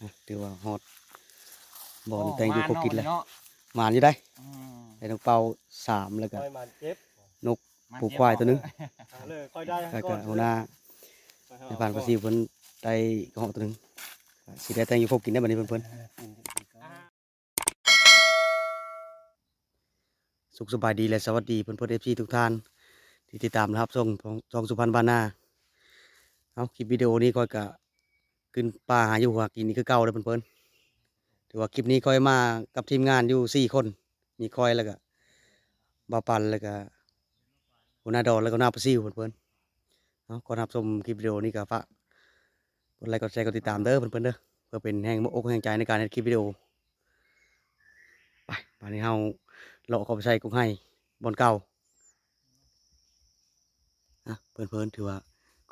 อะถือว่าฮอดบอนแตงอยู่โครบกินเลยเนาะหมานอยู่ได้อืมได้น้องเป่าสามแล้วก็ค่อยมันเจ็บนกมันผูกควายตัวหนึงหาเลยค่อยได้แล้วก็หัวหน้าในผ่านภาษีเพิ่นได้กระเหาะตัวหนึงก็สิได้แตงอยู่ครบกินได้บัดนี้เพิ่นๆสุขสบายดีและสวัสดีเพิ่นเพิ่น FC ทุกท่านที่ติดตามนะครับช่องของช่องสุพรรณบานนาเอาคลิปวิดีโอนี้ก็กะ ขึ้นป่าหาอยู่หากินนี่คือเก่าเลยเพิ่อนๆถือว่าคลิปนี้คอยมากับทีมงานอยู่สี่คน มีคอยแล้วก็บาปันแล้วก็หัวหน้าดอนแล้วก็หน้าปะซิวเพิ่อนๆเอาก่อนรับชมคลิปวิดีโอนี้ก็ฝากกดไลค์กดแชร์กดติดตามเด้อเพิ่อนๆเด้อเพื่อเป็นแห่งอกแห่งใจในการเฮ็ดคลิปวิดีโอไปป่านนี้เฮาเลาะเข้าไปใส่กุ้งให้บอนเก่านะเพื่อนเพื่อนๆถือว่า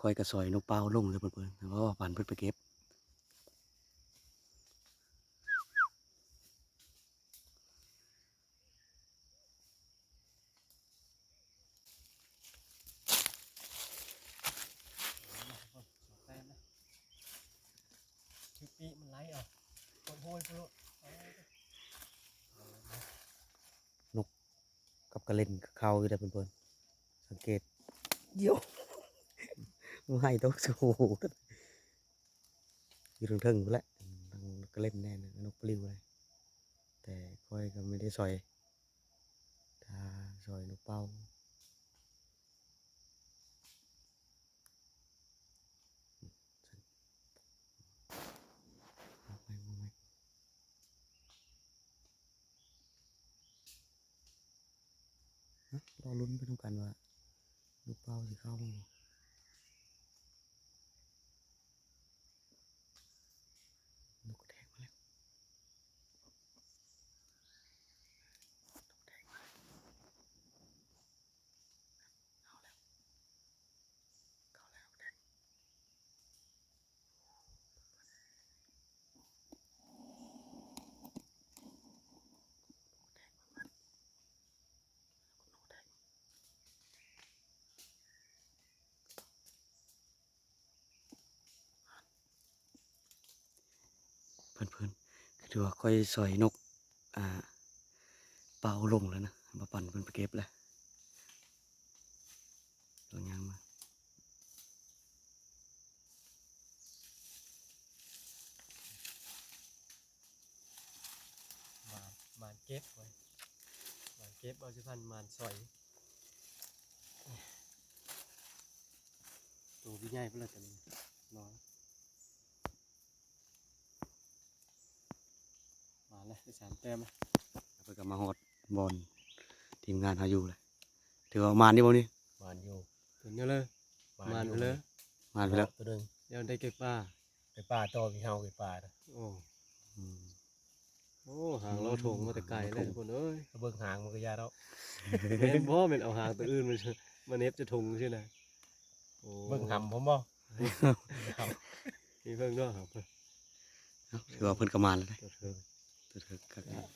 คอยกระสอยนกเป้าลงเลยเพื่อนเพื่อนๆเพราะว่าปันเพื่อนไปเก็บ ชิปปี้มันไหลเอะค นโห้ยพุ่นกับกระเล่นกับเขาอยู่ได้เพื่อนเพื่อนๆสังเกตเดี๋ยวมันให้ต้องโอ้โหอยู่ถึงถึงๆพู้นแหละทางกระเล่นแน่นะนกปลิวเลยแต่คอยก็ไม่ได้ซอยถ้าซอยนกเป้าเอาไปเอาไป ฮะร อลุ้นไปดูกันว่า ลูกเป้าสิเข้ามั้งบ่นกกระแทกมาแล้วนกกระแทกมาเอาแล้วเข้าแล้วนกกระแทกนกกระแทก เพื่อนคือถือว่าค่อยสอยนกอ่าเป่าลงแล้วนะมาปั่นเพื่อนไปเก็บแล้วตัวยางมามันมันเจ็บไว้มันเจ็บเอาสิพันมันสอยตัวพี่ใหญ่เพื่อนตัวนี้น้อยมาเลย ได้สามแต้มแล้วแล้วก็มาหอดบอลทีมงานหาอยู่เลยถือว่ามานนี่บ่นี่มันอยู่ตัวนี้เลยมันไปเลยมานไปแล้วตัวหนึงเดี๋ยวได้เก็บป้าไปป่าต่อพี่เฮาไปป่านะโอ้อืมโอ้หางเราโถงมาแต่ไกลเลยทุกคนเอ้ยถ้าเบิ่งหางมันก็ยาแล้วแม่นพ่อเป็นเอาหางตัวอื่นมามาเน็บจะทงใช่ไหมโอ้เบิ่งหำผมบ่มีเพิ่งด้วยครับเอ้าถือว่าเพิ่นก็มานแล้วได้ตัวเธอ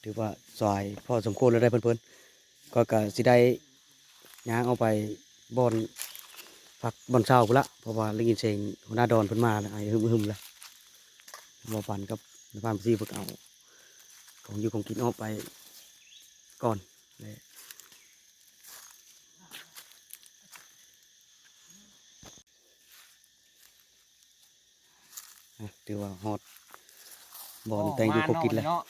ถือว่าซอยพอสมควรแล้วได้เพื่อนๆก็ก็สิได้ย่างเอาไปบอนพักบอนเช้าพุ่นละเพราะว่าได้ยินเสียงหัวหน้าดอนเพิ่นมาแล้วไอ้หึมหึมล้วมาปั่นกับในบ้านพี่เพิ่นเอาของอยู่ของกินออกไปก่อนเลยอะถือว่าฮอดบอนแตงอยู่ครบกินแล้วเนาะ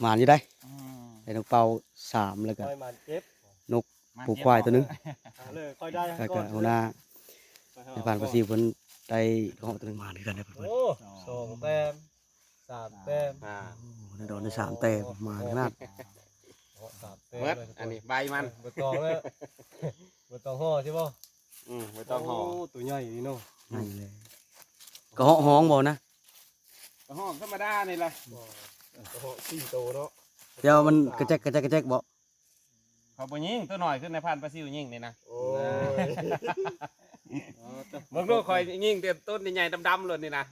หมานอยู่ได้อืมได้น้องเป่าสามแล้วก็ค่อยมันเจ็บนกมันผูกควายตัวหนึงหาเลยค่อยได้แล้วก็หัวหน้าในผ่านภาษีเพิ่นได้กระเหาะตัวหนึงมาด้วยกันได้เพิ่นโอ้สองแต้มสามแต้มอ่าหัวหน้าดอนได้สามแต้มมาขนาดโอ้สามแต้มเบิดเลยทุกคอันนี้ใบมันเบิดตองแล้วเบิดตองห่อใช่ป่ะอืมไม่ต้องห่อโตัวใหญ่นี่เนาะใหญ่เลยกระเหาะห้องบ่นะก็ห่อธรรมดานี่แหละ ตัวห่อสี่โตวเนาะเดี๋ยวมันกระแจกกระแจกกระแจกบ่เขาบ่ยิงตัวหน่อยขึ้นในพันปลาซิวยิงนี่นะโอ้ยเบิ่งดูคอยยิงแต่ต้นใหญ่ๆดำๆเลยนี่นะ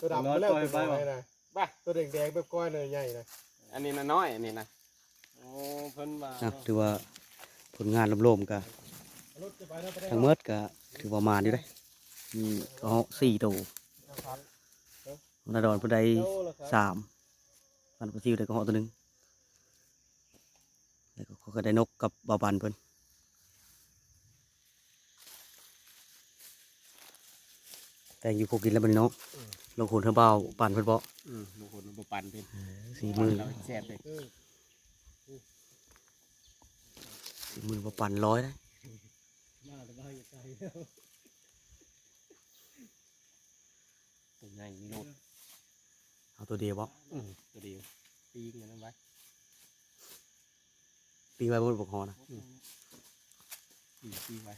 ตัวดำมาแล้วตัวน้อยนะบ้าตัวแดงๆแบบก้อยเลยใหญ่นะอันนี้นะน้อยอันนี้นะโอ้เพิ่นมานะถือว่าผลงานรวมๆก็รถจะไปแล้วไปได้ทั้งหมดก็ถือว่ามาอยู่ได้มีกระเหาะสี่ตัวนาดอนผู้ใดโลละครับสาม ปันปลาซิวได้ก็เหาะตัวหนึงแล้วก็เขาก็ได้นกกับบ่าวปันเพิ่นแต่งอยู่พวกกินแล้วมันเนาะลงคนเทอเบาปันเพิ่นบ่อืมลูกคนบ่ปันเป็นสีมือเราแซ่บเลยเออสีมือบ่ปันร้อยได้มาแต่บ้านอยู่ไกลตัวใหญ่มีโลด เอาตัวเดียวบ่อืมตัวเดียวปีกเงินนั้นไว้ปีไว้บนบกหอนะปีกปีกไว้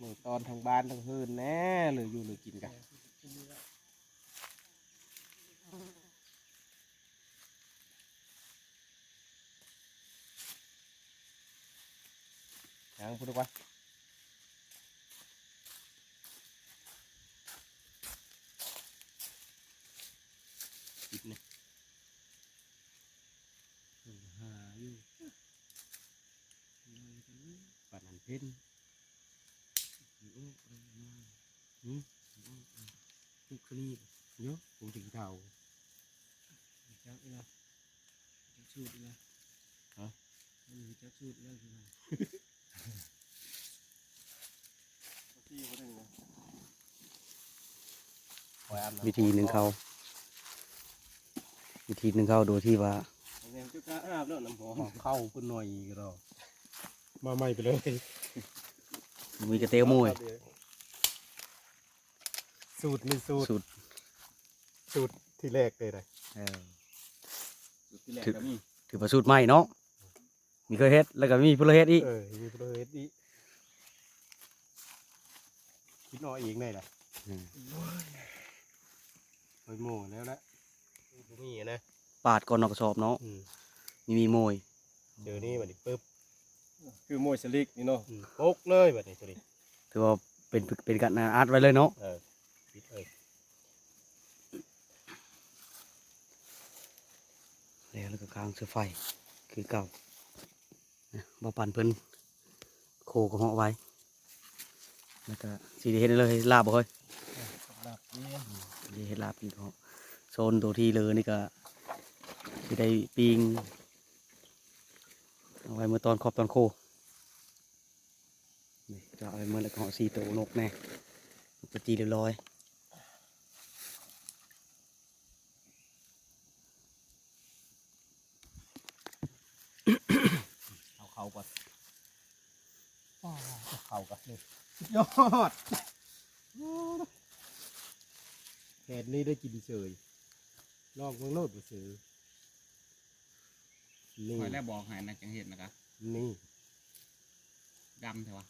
มือตอนทางบ้านทางเฮือนแน่หรืออยู่หรือกินกันยังพูดดีกว่า ปิดนี่หาอยู่ ปานนันเพ่นหืมทุกคลีเยอะผมถึงเท่าจักอีละจักสูตรอีละฮะมันมีจักสูตรแล้วคือไงที่เขาได้ไงคอยอาบน้ำวิธีหนึ่งเขาวิธีหนึ่งเขาโดยที่ว่าแนวจุกะอาบแล้วน้ำหอมขอเข้าเพิ่นหน่อยก็รอมาใหม่ไปเลย มีกระเตียวมวยสูตรมีสูตรสูตรสูตรที่แรกเลยนะเออสุดที่แรกก็มีถือว่าสูตรใหม่เนาะมีเคยเฮ็ดแล้วก็มีผู้เฮ็ดอีกเออมีโปรเฮ็ดอีคิดน้อยเองได้ล่ะอืมโอ้ยโม่แล้วละบ่มีอะนะปาดก่อนนอกกระสอบเนาะอืมมีมีโมยเจอนี่บัดนี้ปึ๊บ คือมวยสลิกนี่เนาะอืมโป๊กเลยบัดนี้ตัวนี้ถือว่าเป็นเป็นการอาร์ตไว้เลยเนาะเออปิดเออแล้วแล้วก็ค้างเสื้อไฟคือเก่านะมาปั่นเพิ่นโคก็เหาะไว้แล้วก็สีเฮ็ดได้เลยลาบบ่เฮ้ยหลับนี่นี่เฮ็ดลาบอีกเหาะโซนตัวที่เลยนี่ก็สิได้ปิง เอาไว้เมื่อตอนขอบตอนโคนี่จะเอาไว้เมื่อแล้วก็เหาะสีตัวนกแน่จะจีเรียบร้อยเอาเข้าก่อนเอาเข้าก่อนนี่ยอดแผนนี้ได้กินเฉยลอกเมืองโลดบ่ซื้อ นี่คอยแล้วบอกให้นะจังเห็นนะครับนี่ดำใช่ปะ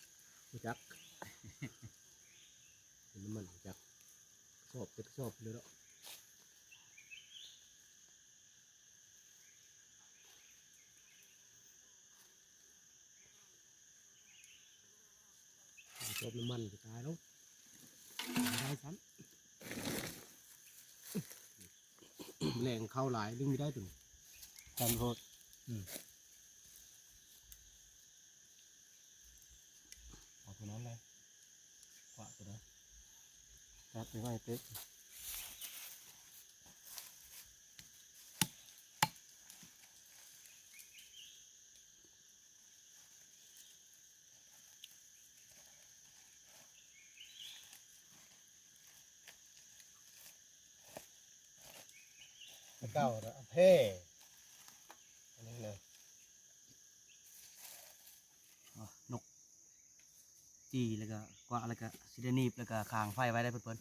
รู้จักเห็นน้ำมันรู้จักชอบจะชอบเลยเนาะชอบน้ำมันจะตายแล้วตายซ้ำแรงเข้าหลายดึงไม่ได้ถึงทำโทษ ออกตัวนั้นเลยขวาตัวนั้นรับไปไว้เต็ก เก้าแล้วเอาเพ่อันนี้เลย อะนกจีแล้วก็กว่า แล้วก็สิได้หนีบแล้วก็คางไฟไว้ได้เพิ่น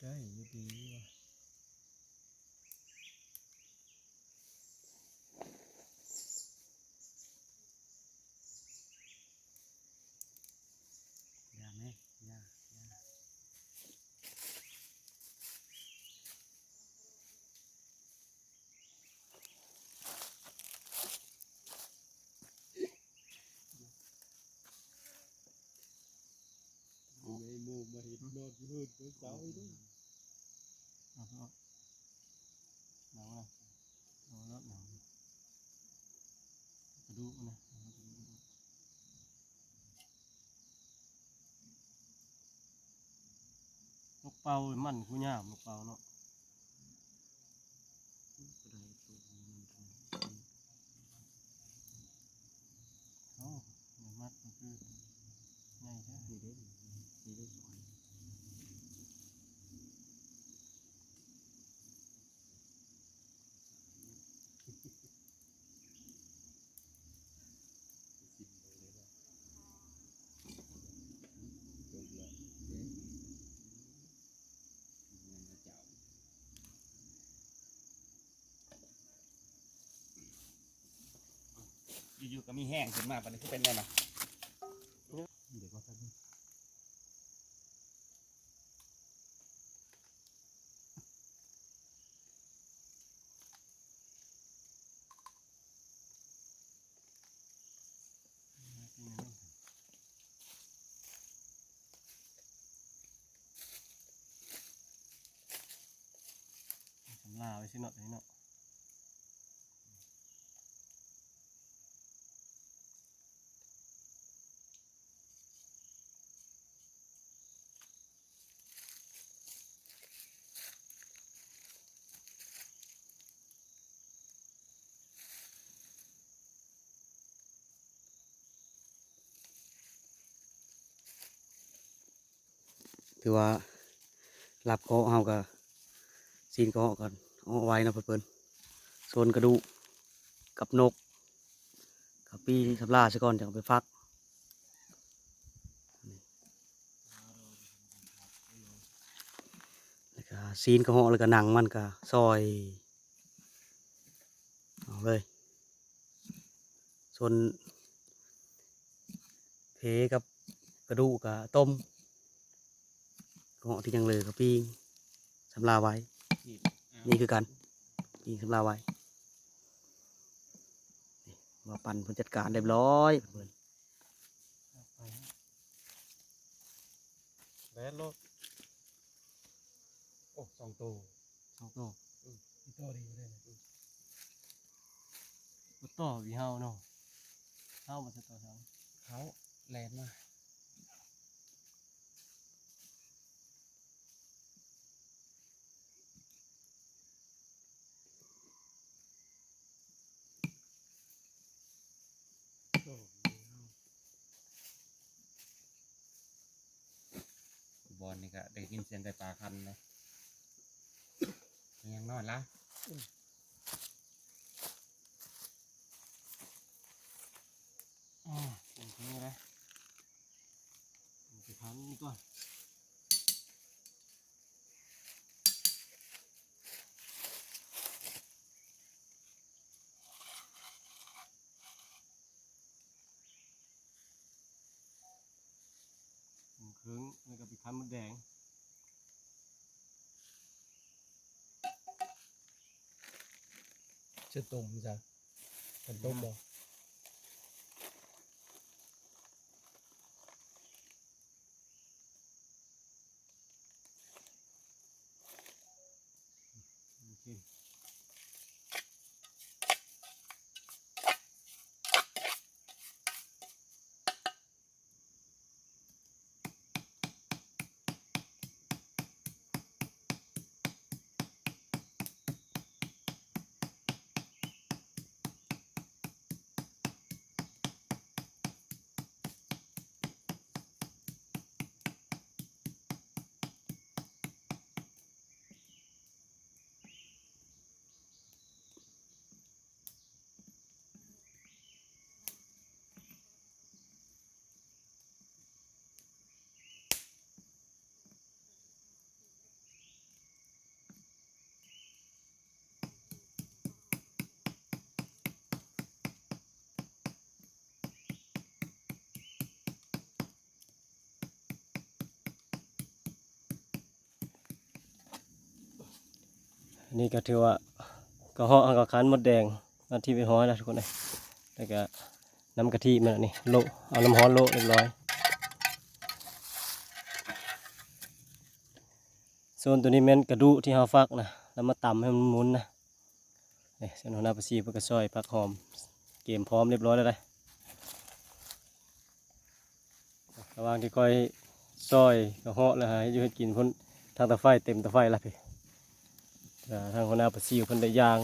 cái như giúp đi quá Yeah, man. Yeah, yeah. mô mà hiện non hơn với cháu ấy đấy กด้วยเอาเถหนาวนะหนาวแล้วหนาวกระดูกนนะนกเป่ามันกูย่ามนกเป่าเนาะเอ้าเดี๋ยวมัดมันคือง่ายใช่ไหมนี่เด้นี่เด้สอน อยู่ๆก็มีแห้งขึ้นมาปันนี้คือเป็นไงมาเดี๋ยวก็แป๊บนึงสำลาไว้สิเนาะตัวนี้เนาะ ถือว่าหลับเกาเฮาก็ซีนเกาะก่อนเอาไว้นะเพิ่อนๆโซนกระดูกกับนก กับปีสับลาซะก่อนจะเอาไปฟักซีนกระเหาะแล้วก็หนังมันก็ซอยเอาเลยส่วนเพกับกระดูกก็ต้ม เหาะที่ยังเหลยกับปิ้งสำลาไว้ นี่คือกันปิ้งสำลาไว้นี่มาปั่นเพิ่นจัดการเรียบร้อยเพิ่นไปฮะแบดโลดโอ้สองตัวสองตัวอีตัวดีเลยนะบุต่อวีเฮาเนาะเฮามันจะต่อเฮาเขาแลนมา บอลนี่ก็ได้กินเสียงไก่ปลาคันเลยยังนอนละอ่าโอเคเลยไปทำนี่ก่อนผมเครื่องแล้วก็ไปคั้นมดแดง ชื่อตุ่มจ้ะเป็นต้มบ่ นี่ก็ถือว่ากระหาะกับคั้นมดแดงมาที่ไปห้อยนะทุกคนเลยแล้วก็น้ำกะทิมันอันนี่โลเอาน้ำฮ้อนโลเรียบร้อย ส่วนตัวนี้แม่นกระดูที่เฮาฟักนะแล้วมาตำให้มันหมุนนะนี่เส้นหัวหน้าประสีเพื่อก็ซอยผักหอม เกมพร้อมเรียบร้อยแล้วได้ระว่างที่ก้อยซอยกระเหาะแล้วให้อยู่ให้กินพ้นทางตะไฟเต็มตะไฟแล้วพี่อ ทางหัวหน้าประสีเพิ่นได้ย่าง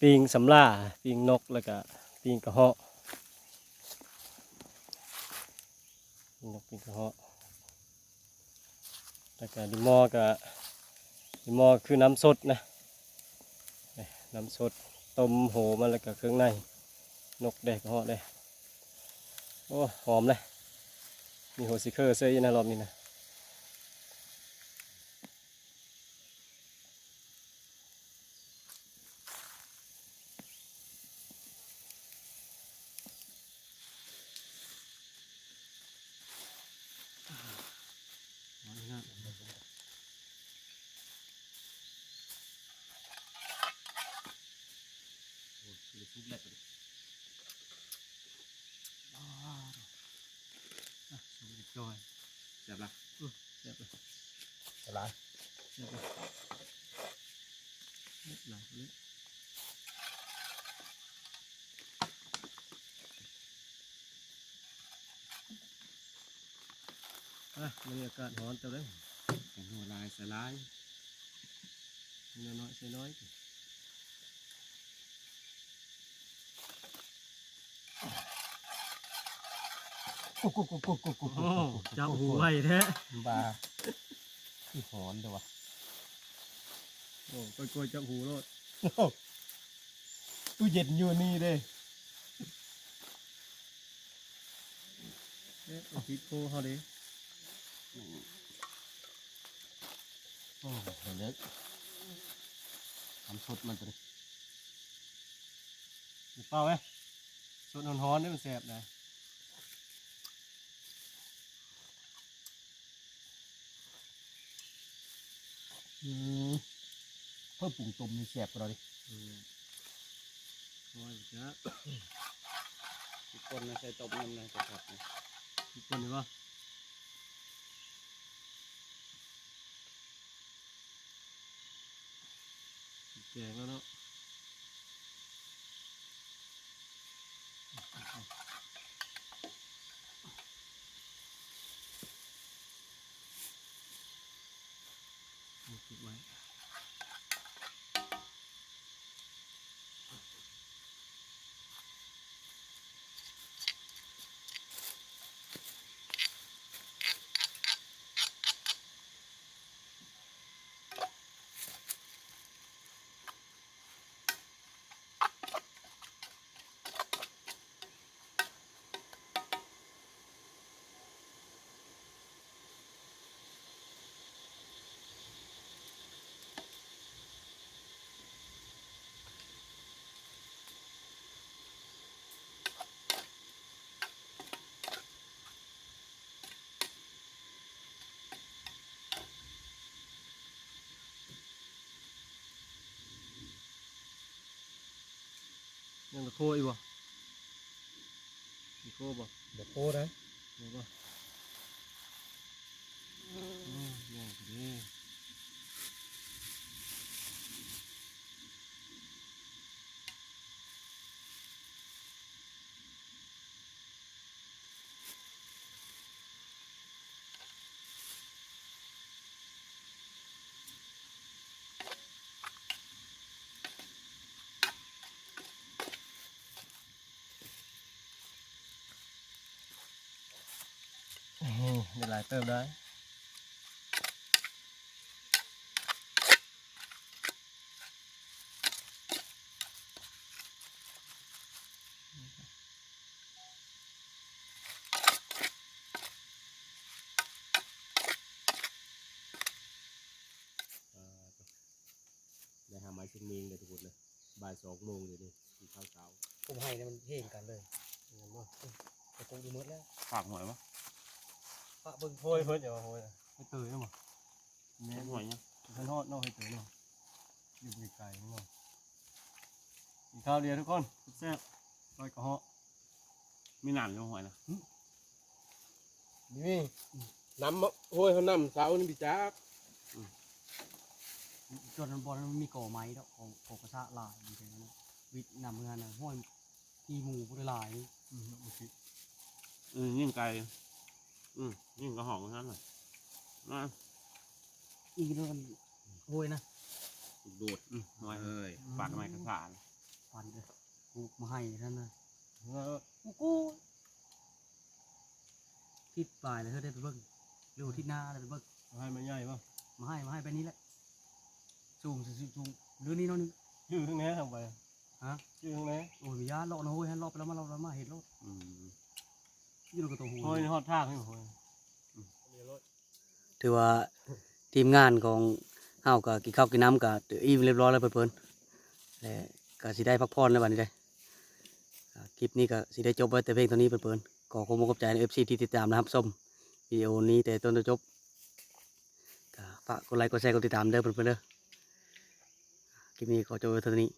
ปิงสำล่าปิงนกแล้วก็ปิงกระเหาะปิงนกปิงกระเหาะแล้วก็ดิมอก็ดิมอคือน้ำสดนะน้ำสดต้มโหมันแล้วก็เครื่องในนกแดกเหาะเลยโอ้หอมเลยมีโฮซิเคอร์เซยนะรอบนี้นะ ทุกแหลกเลยอ่าอะสมเด็จจอยเจ็บละ เรียบร้อย อะไร เรียบร้อยเรียบร้อยเลย อะบรรยากาศร้อนเต็มเลยแข็งหัวลายสลายเนื้อน้อยใส่น้อยกุ๊กกุ๊กกุ๊กกุ๊กกุ๊กกุ๊กโอ้จับหูไว้แท้บาคือหอนเด้อวะโอ้กล้วยๆจับหูโลดตู้เย็นอยู่นี่เด้เอ๊ะเอาพริกโคเขาดิโอ้เดี๋ย วเล็กทำสดมันตัวนี้มีเป้าไหมสดร้อนๆนี่มันแสบนะอืมเพิ่มปรุงต้มนี่แซ่บกว่าเราดิอืมโอ้ยจ้ะทุกคนนะใส่ต้มน้ำนะจะขับนะพริกป่นดีป่ะ แกงแล้วเนาะเก็บไว้ ยังตะโคอีกบ่ตะโคบ่เดี๋ยวโค้ได้บ่บ่โอ้ยยังพอดีนี่มีหลายเติมได้ได้หาไม้เชิงเมงเลยทุกคนเลยบ่ายสองโมงเลยนี่กินข้าวเช้าผมให้เนี่ยมันเพ่งกันเลยเห็นบ่กระตุกดูหมดแล้วฝากหน่อยวะ ปะเบิ่งโห้ยเพิ่นอย่ามาโห้ยนะให้ตื่นเนาะบ่แม่นหน่อยเนี่ยท่านฮอดเนาะให้ตื่นเนาะอยู่ไกลๆเนาะกินข้าวเดียวทุกคนแซ่บๆร้อยกระเหาะมีน้ำอยู่หอยนะนี่น้ำห้วยเขาน้ำเสานี่พี่จักจนนั้นบอลมันมีก่อไม้ดอกก่อก่อกระซะลายอยู่ตรงนั้นนะวิทย์นำงานน่ะห้อยที่หมูพุทธลายนี่อืมโอเคอืมยิ่งไกล อืมยิ่งกระหองนั้นน่ะนะอีกเรื่องโวยนะดูดอืมน้อยเอ้ยปากไม่กระสานฟันเลยกูมาให้ท่านนะแล้วกูกูทิศปลายเลยเธอได้ไปเบิ้งเร็วทิศหน้าได้ไปเบิ้งเอาให้มันใหญ่ป่ะมาให้มาให้ไปนี้แหละซูมซูมซูมเรื่องนี้เน้องนึงยืดข้างนี้ทางไปฮะยืดข้างนี้โอ้ยมียาเลาะนะโว้ยฮะเลาะไปแล้วมาเลาะแล้วมาเห็ดเลาะอืม ยืนกับตัวหูโอ้ยฮอดทางนี่โอ้ยถือว่าทีมงานของเฮาก็กินข้าวกินน้ำก็อิ่มเรียบร้อยแล้วเพิ่นๆและก็สิได้พักผ่อนแล้วบัดนี้ได้ออ่าคลิปนี้ก็สิได้จบไว้แต่เพียงเท่านี้เพิ่นๆขอขอบคุณขอบใจใน FC ที่ติดตามนะครับส้มวิดีโอนี้แต่ต้นจนจบก็ฝากกดไลค์กดแชร์กดติดตามเด้อเพิ่นๆเด้อคลิปนี้ขอจบไว้เท่านี้